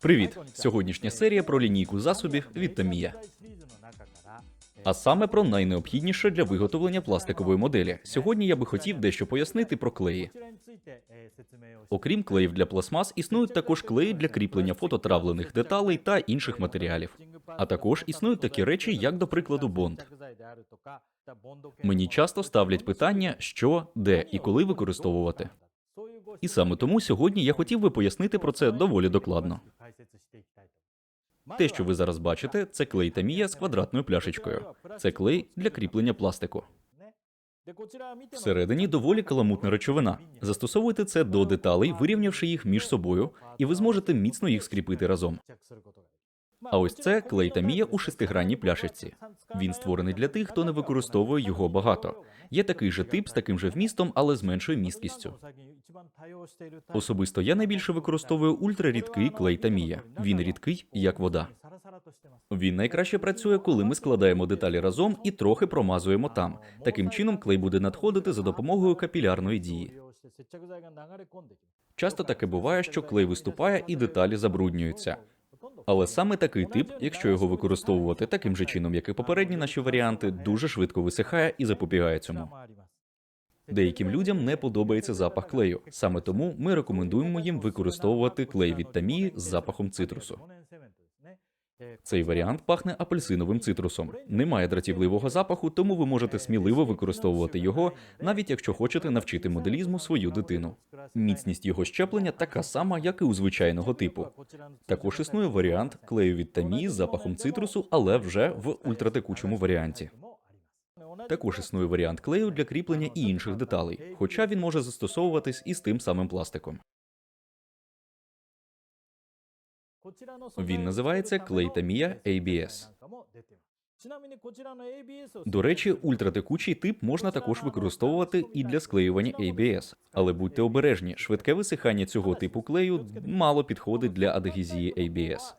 Привіт! Сьогоднішня серія про лінійку засобів від Tamiya. А саме про найнеобхідніше для виготовлення пластикової моделі. Сьогодні я би хотів дещо пояснити про клеї. Окрім клеїв для пластмас, існують також клеї для кріплення фототравлених деталей та інших матеріалів. А також існують такі речі, як, до прикладу, бонд. Мені часто ставлять питання, що, де і коли використовувати. І саме тому сьогодні я хотів би пояснити про це доволі докладно. Те, що ви зараз бачите, це клей та мія з квадратною пляшечкою. Це клей для кріплення пластику. Всередині доволі каламутна речовина. Застосовуйте це до деталей, вирівнявши їх між собою, і ви зможете міцно їх скріпити разом. А ось це клей Tamiya у шестигранній пляшечці. Він створений для тих, хто не використовує його багато. Є такий же тип з таким же вмістом, але з меншою місткістю. Особисто я найбільше використовую ультрарідкий клей Tamiya. Він рідкий, як вода. Він найкраще працює, коли ми складаємо деталі разом і трохи промазуємо там. Таким чином, клей буде надходити за допомогою капілярної дії. Часто таке буває, що клей виступає і деталі забруднюються. Але саме такий тип, якщо його використовувати таким же чином, як і попередні наші варіанти, дуже швидко висихає і запобігає цьому. Деяким людям не подобається запах клею. Саме тому ми рекомендуємо їм використовувати клей від тамії з запахом цитрусу. Цей варіант пахне апельсиновим цитрусом. Немає дратівливого запаху, тому ви можете сміливо використовувати його, навіть якщо хочете навчити моделізму свою дитину. Міцність його щеплення така сама, як і у звичайного типу. Також існує варіант клею від Tamiya з запахом цитрусу, але вже в ультратекучому варіанті. Також існує варіант клею для кріплення і інших деталей, хоча він може застосовуватись із тим самим пластиком. Він називається клей Tamiya ABS. До речі, ультратекучий тип можна також використовувати і для склеювання ABS. Але будьте обережні, швидке висихання цього типу клею мало підходить для адгезії ABS.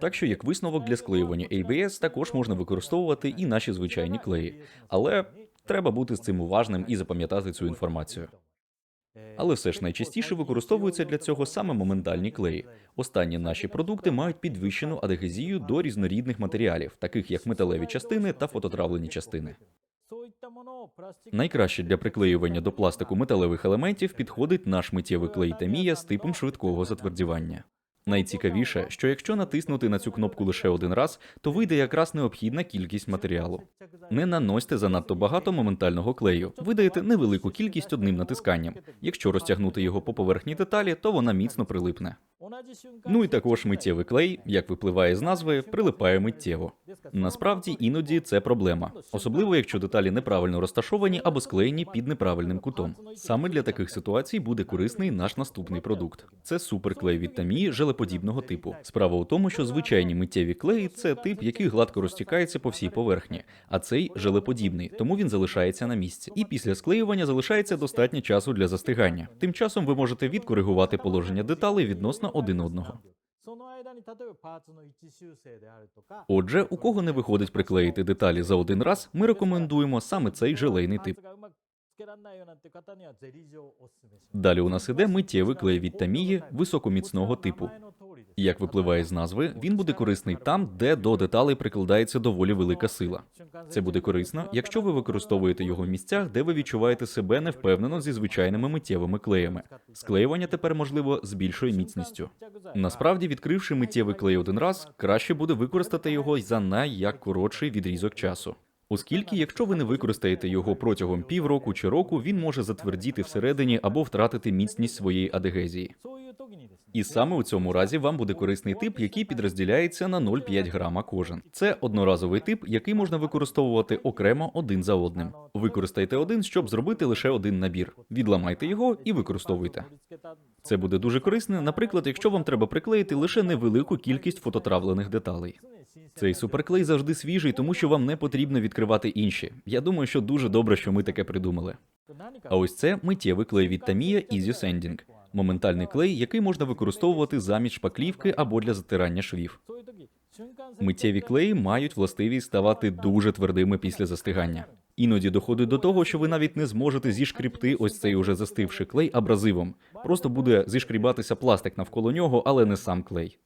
Так що, як висновок для склеювання ABS, також можна використовувати і наші звичайні клеї. Але треба бути з цим уважним і запам'ятати цю інформацію. Але все ж найчастіше використовуються для цього саме моментальні клеї. Останні наші продукти мають підвищену адгезію до різнорідних матеріалів, таких як металеві частини та фототравлені частини. Найкраще для приклеювання до пластику металевих елементів підходить наш миттєвий клей Тамія з типом швидкого затвердівання. Найцікавіше, що якщо натиснути на цю кнопку лише один раз, то вийде якраз необхідна кількість матеріалу. Не наносьте занадто багато моментального клею, видаєте невелику кількість одним натисканням. Якщо розтягнути його по поверхні деталі, то вона міцно прилипне. Ну і також миттєвий клей, як випливає з назви, прилипає миттєво. Насправді іноді це проблема, особливо якщо деталі неправильно розташовані або склеєні під неправильним кутом. Саме для таких ситуацій буде корисний наш наступний продукт. Це суперклей від Tamiya желеподібного типу. Справа у тому, що звичайні миттєві клеї це тип, який гладко розтікається по всій поверхні, а цей желеподібний, тому він залишається на місці. І після склеювання залишається достатньо часу для застигання. Тим часом ви можете відкоригувати положення деталей відносно один одного. Отже, у кого не виходить приклеїти деталі за один раз, ми рекомендуємо саме цей желейний тип. Далі у нас іде миттєвий клей від Tamiya високоміцного типу. Як випливає з назви, він буде корисний там, де до деталей прикладається доволі велика сила. Це буде корисно, якщо ви використовуєте його в місцях, де ви відчуваєте себе невпевнено зі звичайними миттєвими клеями. Склеювання тепер можливо з більшою міцністю. Насправді, відкривши миттєвий клей один раз, краще буде використати його за найяк коротший відрізок часу. Оскільки, якщо ви не використаєте його протягом півроку чи року, він може затвердіти всередині або втратити міцність своєї адегезії. І саме у цьому разі вам буде корисний тип, який підрозділяється на 0,5 грама кожен. Це одноразовий тип, який можна використовувати окремо один за одним. Використайте один, щоб зробити лише один набір. Відламайте його і використовуйте. Це буде дуже корисно, наприклад, якщо вам треба приклеїти лише невелику кількість фототравлених деталей. Цей суперклей завжди свіжий, тому що вам не потрібно відкривати інші. Я думаю, що дуже добре, що ми таке придумали. А ось це миттєвий клей від Tamiya Easy Sanding. Моментальний клей, який можна використовувати замість шпаклівки або для затирання швів. Миттєві клеї мають властивість ставати дуже твердими після застигання. Іноді доходить до того, що ви навіть не зможете зішкрібти ось цей уже застивший клей абразивом. Просто буде зішкрібатися пластик навколо нього, але не сам клей.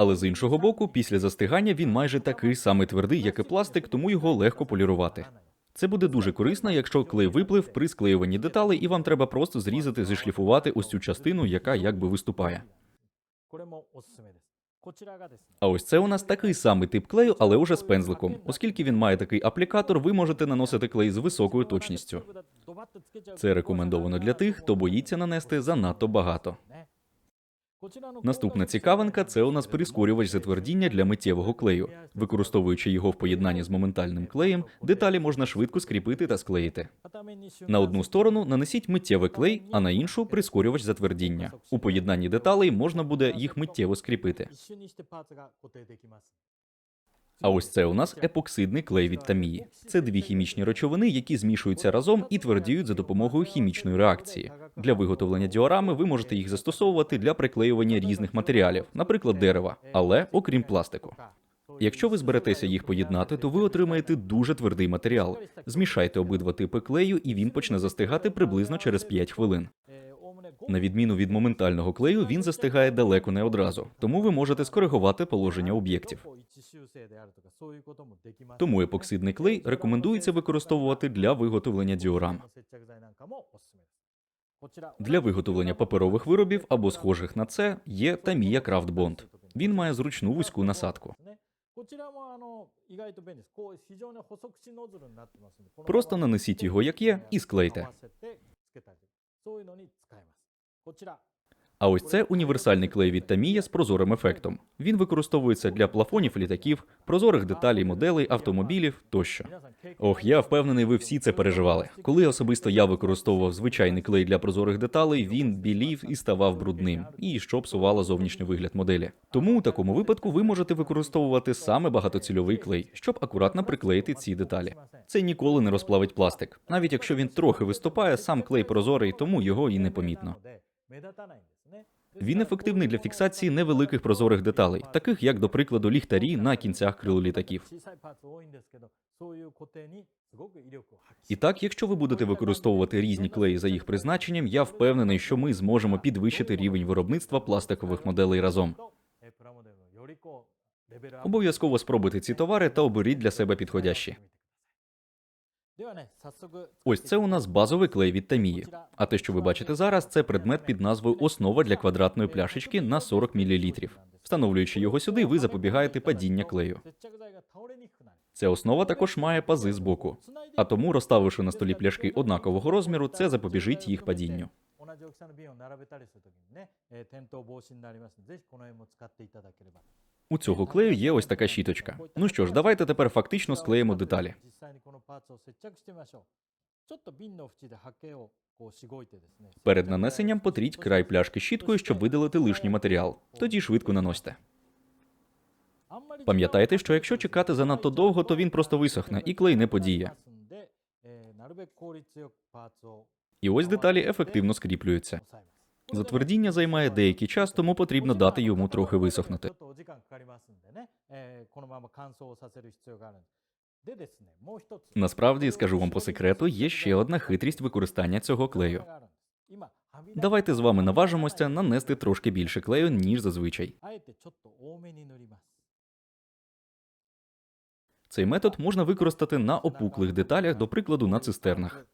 Але з іншого боку, після застигання він майже такий самий твердий, як і пластик, тому його легко полірувати. Це буде дуже корисно, якщо клей виплив при склеюванні деталей, і вам треба просто зрізати, зішліфувати ось цю частину, яка якби виступає. А ось це у нас такий самий тип клею, але уже з пензликом. Оскільки він має такий аплікатор, ви можете наносити клей з високою точністю. Це рекомендовано для тих, хто боїться нанести занадто багато. Наступна цікавинка це у нас прискорювач затвердіння для миттєвого клею. Використовуючи його в поєднанні з моментальним клеєм, деталі можна швидко скріпити та склеїти. На одну сторону нанесіть миттєвий клей, а на іншу прискорювач затвердіння. У поєднанні деталей можна буде їх миттєво скріпити. А ось це у нас епоксидний клей від Тамії. Це дві хімічні речовини, які змішуються разом і твердіють за допомогою хімічної реакції. Для виготовлення діорами ви можете їх застосовувати для приклеювання різних матеріалів, наприклад, дерева, але окрім пластику. Якщо ви зберетеся їх поєднати, то ви отримаєте дуже твердий матеріал. Змішайте обидва типи клею, і він почне застигати приблизно через 5 хвилин. На відміну від моментального клею, він застигає далеко не одразу, тому ви можете скоригувати положення об'єктів. Тому епоксидний клей рекомендується використовувати для виготовлення діорам. Для виготовлення паперових виробів або схожих на це є Tamiya Craft Bond. Він має зручну вузьку насадку. Просто нанесіть його як є, і склейте. А ось це універсальний клей від Тамія з прозорим ефектом. Він використовується для плафонів літаків, прозорих деталей, моделей, автомобілів тощо. Ох, я впевнений, ви всі це переживали. Коли особисто я використовував звичайний клей для прозорих деталей, він білів і ставав брудним, і що псувало зовнішній вигляд моделі. Тому у такому випадку ви можете використовувати саме багатоцільовий клей, щоб акуратно приклеїти ці деталі. Це ніколи не розплавить пластик, навіть якщо він трохи виступає, сам клей прозорий, тому його і не помітно. Він ефективний для фіксації невеликих прозорих деталей, таких як, до прикладу, ліхтарі на кінцях крил літаків. І так, якщо ви будете використовувати різні клеї за їх призначенням, я впевнений, що ми зможемо підвищити рівень виробництва пластикових моделей разом. Обов'язково спробуйте ці товари та оберіть для себе підходящі. Ось це у нас базовий клей від Тамії. А те, що ви бачите зараз, це предмет під назвою Основа для квадратної пляшечки на 40 мл. Встановлюючи його сюди, ви запобігаєте падіння клею. Ця основа також має пази з боку. А тому, розставивши на столі пляшки однакового розміру, це запобіжить їх падінню. У цього клею є ось така щіточка. Ну що ж, давайте тепер фактично склеїмо деталі. Перед нанесенням потріть край пляшки щіткою, щоб видалити лишній матеріал. Тоді швидко наносьте. Пам'ятайте, що якщо чекати занадто довго, то він просто висохне і клей не подіє. І ось деталі ефективно скріплюються. Затвердіння займає деякий час, тому потрібно дати йому трохи висохнути. Насправді, скажу вам по секрету, є ще одна хитрість використання цього клею. Давайте з вами наважимося нанести трошки більше клею, ніж зазвичай. Цей метод можна використати на опуклих деталях, до прикладу, на цистернах.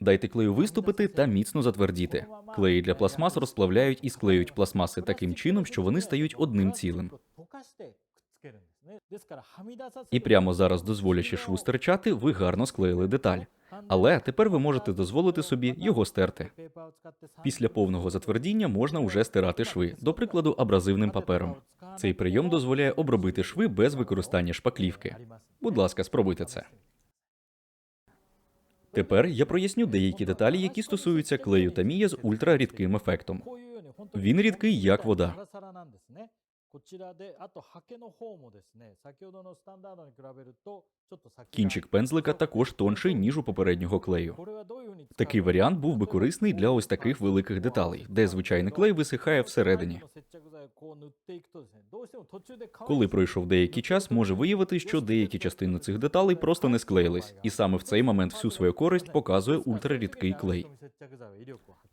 Дайте клею виступити та міцно затвердіти. Клеї для пластмас розплавляють і склеюють пластмаси таким чином, що вони стають одним цілим. І прямо зараз, дозволяючи шву стирчати, ви гарно склеїли деталь. Але тепер ви можете дозволити собі його стерти. Після повного затвердіння можна уже стирати шви, до прикладу, абразивним папером. Цей прийом дозволяє обробити шви без використання шпаклівки. Будь ласка, спробуйте це. Тепер я проясню деякі деталі, які стосуються клею Тамія з ультрарідким ефектом. Він рідкий, як вода. こちらで、あと、ハケの方もですね、先ほどのスタンダードに比べると、ちょっと先が Кінчик пензлика також тонший, ніж у попереднього клею. これはどういうふうに使う Такий варіант був би корисний для ось таких великих деталей, де звичайний клей висихає всередині. 接着剤をこう塗っていくとですね、どうしても途中で乾いて Коли пройшов деякий час, може виявити, що деякі частини цих деталей просто не склеїлись, і саме в цей момент всю свою користь показує ультрарідкий клей.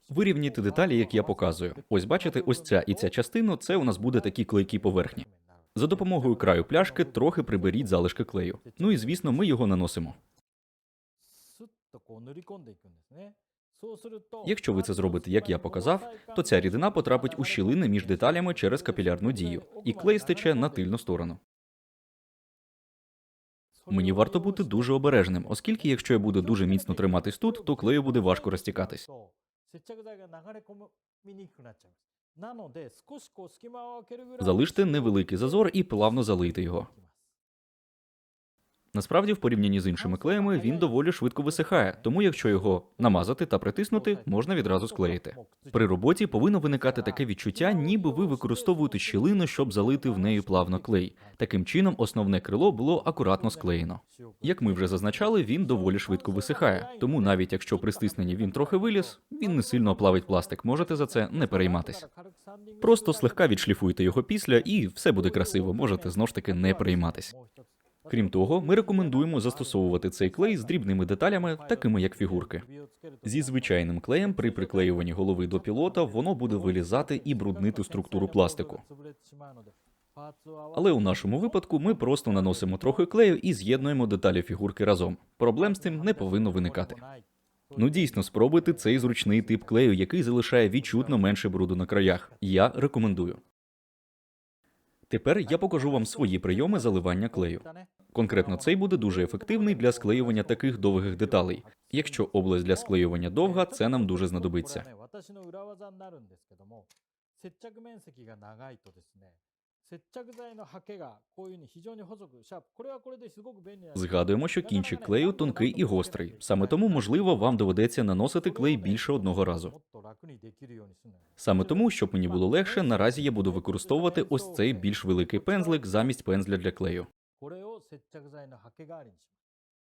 Вирівнюйте деталі, як я показую. Ось бачите, ось ця і ця частина це у нас буде такі клейкі поверхні. За допомогою краю пляшки трохи приберіть залишки клею. Ну і звісно, ми його наносимо. Якщо ви це зробите, як я показав, то ця рідина потрапить у щілини між деталями через капілярну дію, і клей стече на тильну сторону. Мені варто бути дуже обережним, оскільки, якщо я буду дуже міцно триматись тут, то клею буде важко розтікатись. 接着剤が流れ込みにくくなっちゃうんです。なので、少しこう隙間を空けるぐらい Залиште невеликий зазор і плавно залийте його. Насправді, в порівнянні з іншими клеями, він доволі швидко висихає, тому якщо його намазати та притиснути, можна відразу склеїти. При роботі повинно виникати таке відчуття, ніби ви використовуєте щілину, щоб залити в неї плавно клей. Таким чином, основне крило було акуратно склеєно. Як ми вже зазначали, він доволі швидко висихає, тому навіть якщо при стисненні він трохи виліз, він не сильно оплавить пластик. Можете за це не перейматись. Просто слегка відшліфуйте його після, і все буде красиво. Можете знову ж таки не перейматись. Крім того, ми рекомендуємо застосовувати цей клей з дрібними деталями, такими як фігурки. Зі звичайним клеєм при приклеюванні голови до пілота воно буде вилізати і бруднити структуру пластику. Але у нашому випадку ми просто наносимо трохи клею і з'єднуємо деталі фігурки разом. Проблем з цим не повинно виникати. Ну дійсно, спробуйте цей зручний тип клею, який залишає відчутно менше бруду на краях. Я рекомендую. Тепер я покажу вам свої прийоми заливання клею. Конкретно цей буде дуже ефективний для склеювання таких довгих деталей. Якщо область для склеювання довга, це нам дуже знадобиться. 私の裏技になるんですけども、接着面積が長いとですね、接着剤のハケがこういうふうに非常に細く、シャープ、これはこれですごく便利なんですけど Згадуємо, що кінчик клею тонкий і гострий. Саме тому, можливо, вам доведеться наносити клей більше одного разу. もっと楽にできるようにするのよ Саме тому, щоб мені було легше, наразі я буду використовувати ось цей більш великий пензлик замість пензля для клею. これを接着剤のハケ代わりにします。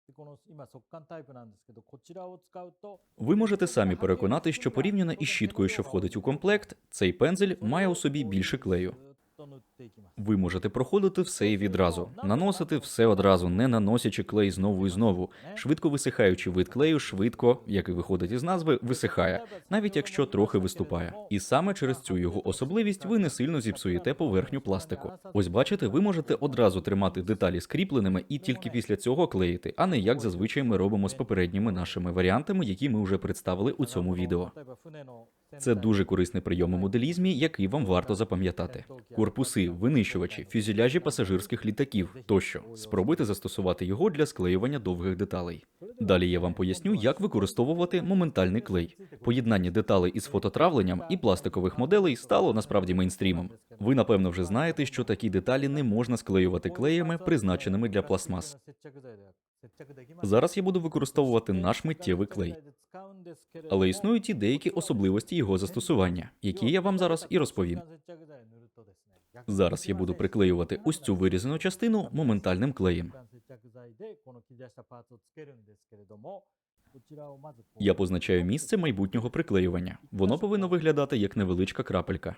でこの今速乾タイプなんですけど、こちらを使うと Ви можете самі переконати, що порівняно із щіткою, що входить у комплект, цей пензель має у собі більше клею. Ви можете проходити все і відразу, наносити все одразу, не наносячи клей знову і знову. Швидко висихаючи вид клею, швидко, як і виходить із назви, висихає, навіть якщо трохи виступає. І саме через цю його особливість ви не сильно зіпсуєте поверхню пластику. Ось бачите, ви можете одразу тримати деталі скріпленими і тільки після цього клеїти, а не як зазвичай ми робимо з попередніми нашими варіантами, які ми вже представили у цьому відео. Це дуже корисний прийом у моделізмі, який вам варто запам'ятати. Корпуси, винищувачі, фюзеляжі пасажирських літаків тощо. Спробуйте застосувати його для склеювання довгих деталей. Далі я вам поясню, як використовувати моментальний клей. Поєднання деталей із фототравленням і пластикових моделей стало насправді мейнстрімом. Ви напевно вже знаєте, що такі деталі не можна склеювати клеями, призначеними для пластмас. Зараз я буду використовувати наш миттєвий клей. Але існують і деякі особливості його застосування, які я вам зараз і розповім. Зараз я буду приклеювати ось цю вирізану частину моментальним клеєм. Я позначаю місце майбутнього приклеювання. Воно повинно виглядати як невеличка крапелька.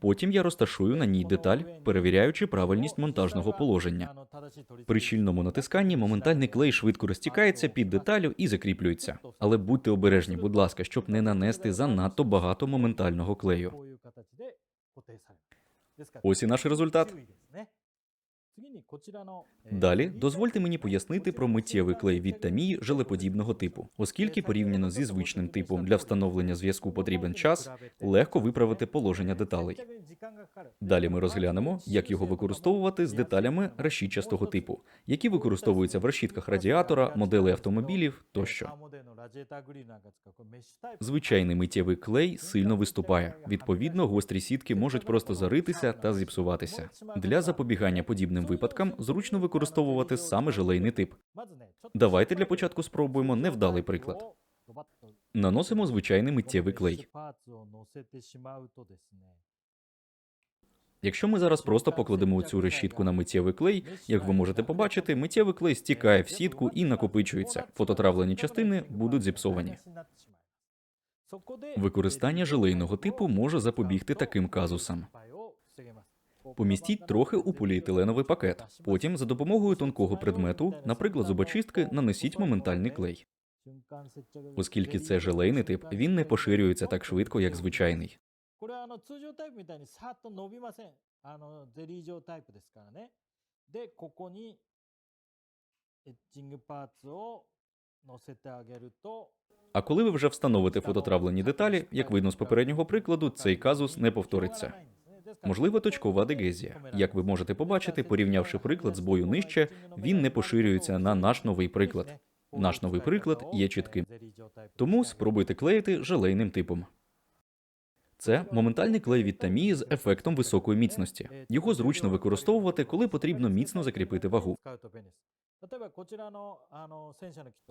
Потім я розташую на ній деталь, перевіряючи правильність монтажного положення. При щільному натисканні моментальний клей швидко розтікається під деталю і закріплюється. Але будьте обережні, будь ласка, щоб не нанести занадто багато моментального клею. Ось і наш результат. Далі дозвольте мені пояснити про миттєвий клей від Тамії желеподібного типу, оскільки порівняно зі звичним типом для встановлення зв'язку потрібен час, легко виправити положення деталей. Далі ми розглянемо, як його використовувати з деталями решітчастого типу, які використовуються в решітках радіатора, моделей автомобілів тощо. Звичайний миттєвий клей сильно виступає. Відповідно, гострі сітки можуть просто заритися та зіпсуватися. Для запобігання подібним випадкам зручно використовувати саме желейний тип. Давайте для початку спробуємо невдалий приклад. Наносимо звичайний миттєвий клей. Якщо ми зараз просто покладемо цю решітку на миттєвий клей, як ви можете побачити, миттєвий клей стікає в сітку і накопичується. Фототравлені частини будуть зіпсовані. Використання желейного типу може запобігти таким казусам. Помістіть трохи у поліетиленовий пакет. Потім, за допомогою тонкого предмету, наприклад, зубочистки, нанесіть моментальний клей. Оскільки це желейний тип, він не поширюється так швидко, як звичайний. А коли ви вже встановите фототравлені деталі, як видно з попереднього прикладу, цей казус не повториться. Можливо, точкова адегезія. Як ви можете побачити, порівнявши приклад з бою нижче, він не поширюється на наш новий приклад. Наш новий приклад є чітким. Тому спробуйте клеїти желейним типом. Це моментальний клей від Тамії з ефектом високої міцності. Його зручно використовувати, коли потрібно міцно закріпити вагу.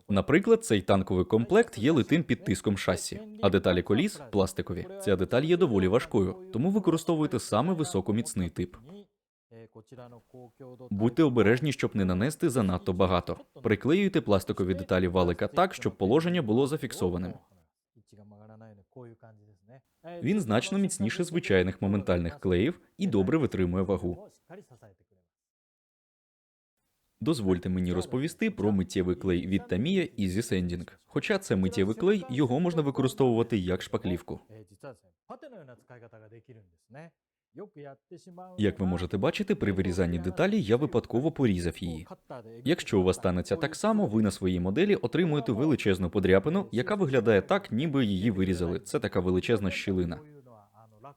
Наприклад, цей танковий комплект є литим під тиском шасі, а деталі коліс пластикові. Ця деталь є доволі важкою, тому використовуйте саме високоміцний тип. Будьте обережні, щоб не нанести занадто багато. Приклеюйте пластикові деталі валика так, щоб положення було зафіксованим. Він значно міцніше звичайних моментальних клеїв і добре витримує вагу. Дозвольте мені розповісти про миттєвий клей від Tamiya Easy Sanding. Хоча це миттєвий клей, його можна використовувати як шпаклівку. Як ви можете бачити, при вирізанні деталі я випадково порізав її. Якщо у вас станеться так само, ви на своїй моделі отримуєте величезну подряпину, яка виглядає так, ніби її вирізали. Це така величезна щілина.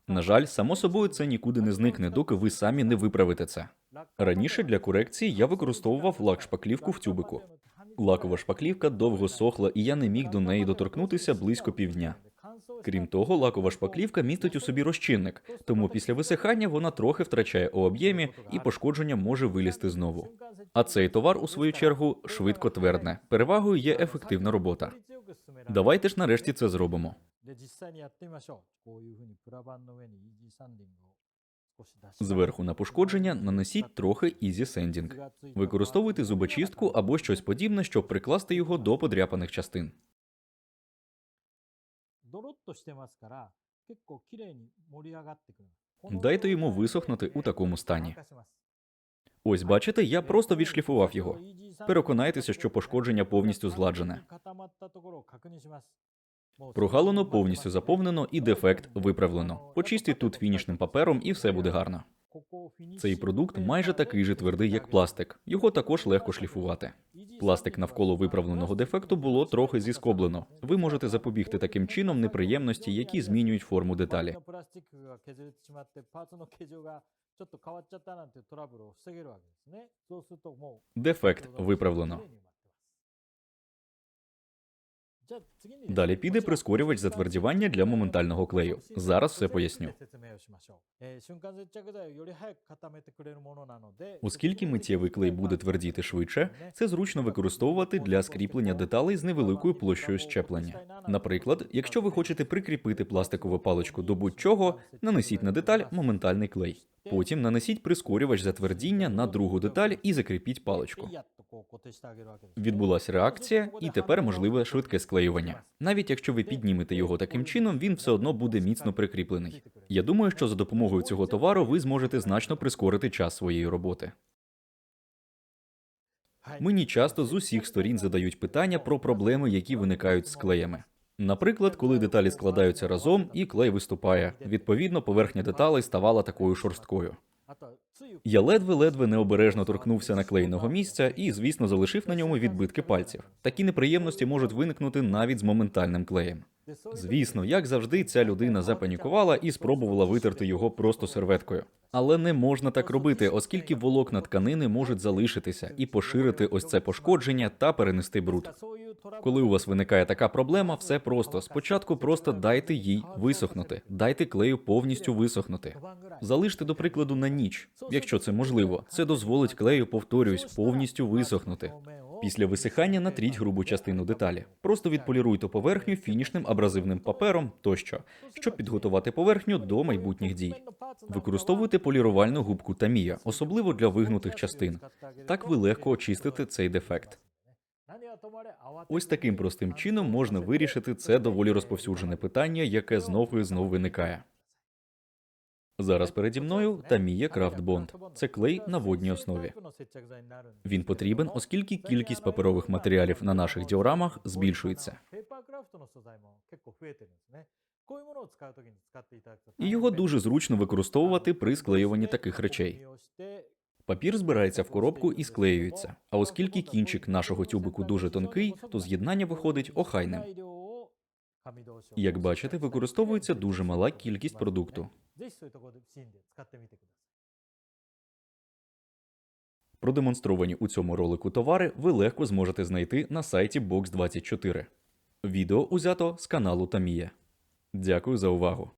На жаль, само собою це нікуди не зникне, доки ви самі не виправите це. Раніше для корекції я використовував лак-шпаклівку в тюбику. Лакова шпаклівка довго сохла, і я не міг до неї доторкнутися близько півдня. Крім того, лакова шпаклівка містить у собі розчинник, тому після висихання вона трохи втрачає у об'ємі і пошкодження може вилізти знову. А цей товар, у свою чергу, швидко твердне. Перевагою є ефективна робота. Давайте ж нарешті це зробимо. Зверху на пошкодження нанесіть трохи ізі сендінг. Використовуйте зубочистку або щось подібне, щоб прикласти його до подряпаних частин. ドロッとしてますから結構綺麗に盛り上がってくる。この Дайте 状態 йому で висохнути у такому стані. 乾かします Ось бачите, я просто відшліфував його. Переконайтеся, що пошкодження повністю згладжене. Прогалину повністю заповнено і дефект виправлено. Почистіть тут фінішним папером і все буде гарно. Цей продукт майже такий же твердий, як пластик. Його також легко шліфувати. Пластик навколо виправленого дефекту було трохи зіскоблено. Ви можете запобігти таким чином неприємності, які змінюють форму деталі. Дефект виправлено. Далі піде прискорювач затвердівання для моментального клею. Зараз все поясню. Оскільки миттєвий клей буде твердіти швидше, це зручно використовувати для скріплення деталей з невеликою площею щеплення. Наприклад, якщо ви хочете прикріпити пластикову паличку до будь-чого, нанесіть на деталь моментальний клей. Потім нанесіть прискорювач затвердіння на другу деталь і закріпіть паличку. Відбулася реакція, і тепер можливе швидке склеювання. Навіть якщо ви піднімете його таким чином, він все одно буде міцно прикріплений. Я думаю, що за допомогою цього товару ви зможете значно прискорити час своєї роботи. Мені часто з усіх сторін задають питання про проблеми, які виникають з клеями. Наприклад, коли деталі складаються разом і клей виступає, відповідно, поверхня деталей ставала такою шорсткою. Я ледве-ледве необережно торкнувся наклеєного місця і, звісно, залишив на ньому відбитки пальців. Такі неприємності можуть виникнути навіть з моментальним клеєм. Звісно, як завжди, ця людина запанікувала і спробувала витерти його просто серветкою. Але не можна так робити, оскільки волокна тканини можуть залишитися і поширити ось це пошкодження та перенести бруд. Коли у вас виникає така проблема, все просто. Спочатку просто дайте їй висохнути, дайте клею повністю висохнути. Залиште, до прикладу, на ніч, якщо це можливо. Це дозволить клею, повторюсь, повністю висохнути. Після висихання натріть грубу частину деталі. Просто відполіруйте поверхню фінішним абразивним папером тощо, щоб підготувати поверхню до майбутніх дій. Використовуйте полірувальну губку Тамія, особливо для вигнутих частин. Так ви легко очистите цей дефект. Ось таким простим чином можна вирішити це доволі розповсюджене питання, яке знову і знову виникає. Зараз переді мною Тамія Крафт Бонд. Це клей на водній основі. Він потрібен, оскільки кількість паперових матеріалів на наших діорамах збільшується. І його дуже зручно використовувати при склеюванні таких речей. Папір збирається в коробку і склеюється. А оскільки кінчик нашого тюбику дуже тонкий, то з'єднання виходить охайним. Як бачите, використовується дуже мала кількість продукту. Продемонстровані у цьому ролику товари ви легко зможете знайти на сайті Box24. Відео узято з каналу Тамія. Дякую за увагу.